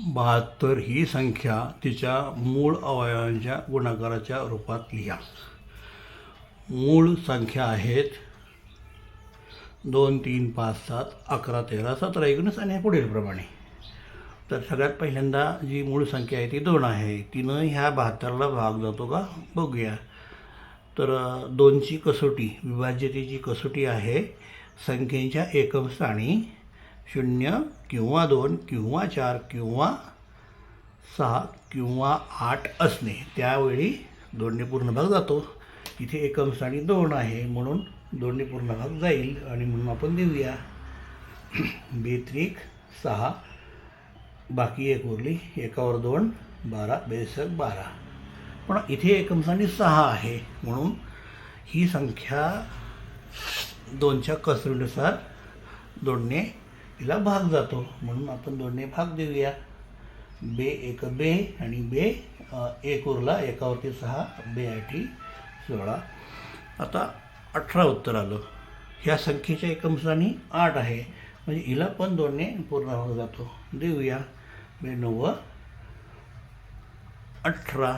बहात्तर ही संख्या तिच्या मूळ अवयवांच्या गुणाकाराच्या रूपात लिहा. मूळ संख्या आहेत दोन तीन पाच सात अकरा तेरा सतरा एकोणीस आणि पुढीलप्रमाणे तर सगळ्यात पहिल्यांदा जी मूळ संख्या आहे ती दोन आहे. तिनं ह्या बहात्तरला भाग जातो का? बघूया. तर दोनची कसोटी विभाज्यतेची कसोटी आहे संख्येच्या एकमस्थानी शून्य किंवा दोन किंवा चार किंवा सहा किंवा आठ असणे. त्यावेळी दोन्ही पूर्ण भाग जातो. इथे एकम स्थानी दोन आहे म्हणून दोन्ही पूर्ण भाग जाईल आणि म्हणून आपण देऊया. बेत्रिक सहा बाकी एक उरली. एकावर दोन बारा बेसक बारा. पण इथे एकम स्थानी सहा आहे म्हणून ही संख्या दोनच्या कसरीनुसार दोनने तिला भाग जातो. म्हणून आपण दोनने भाग देऊया. बे एक बे आणि बे एक उरला. एकावरती सहा बे आठी सोळा. आता अठरा उत्तर आलं. ह्या संख्येच्या एकमसानी आठ आहे. म्हणजे हिला पण दोनने पूर्ण भाग जातो. देऊया. बे नव्वद. अठरा.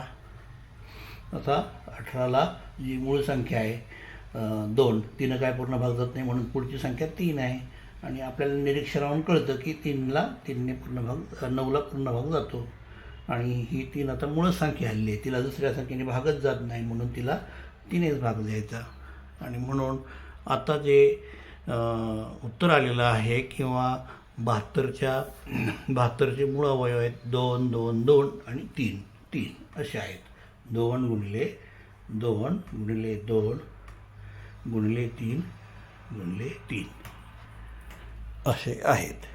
आता अठराला जी मूळ संख्या आहे दोन तिनं काय पूर्ण भाग जात नाही म्हणून पुढची संख्या तीन आहे. आणि आपल्याला निरीक्षणावरून कळतं की तीनला तीनने पूर्ण भाग नऊला पूर्ण भाग जातो. आणि ही तीन आता मूळ संख्या हल्ली आहे. तिला दुसऱ्या संख्येने भागच जात नाही म्हणून तिला तीनेच भाग द्यायचा. आणि म्हणून आता जे उत्तर आलेलं आहे किंवा बहात्तरच्या बहात्तरचे मूळ अवयव आहेत दोन दोन दोन आणि तीन तीन असे आहेत. दोन गुणले दोन गुणले दोन गुणले तीन गुणले तीन. असे आहेत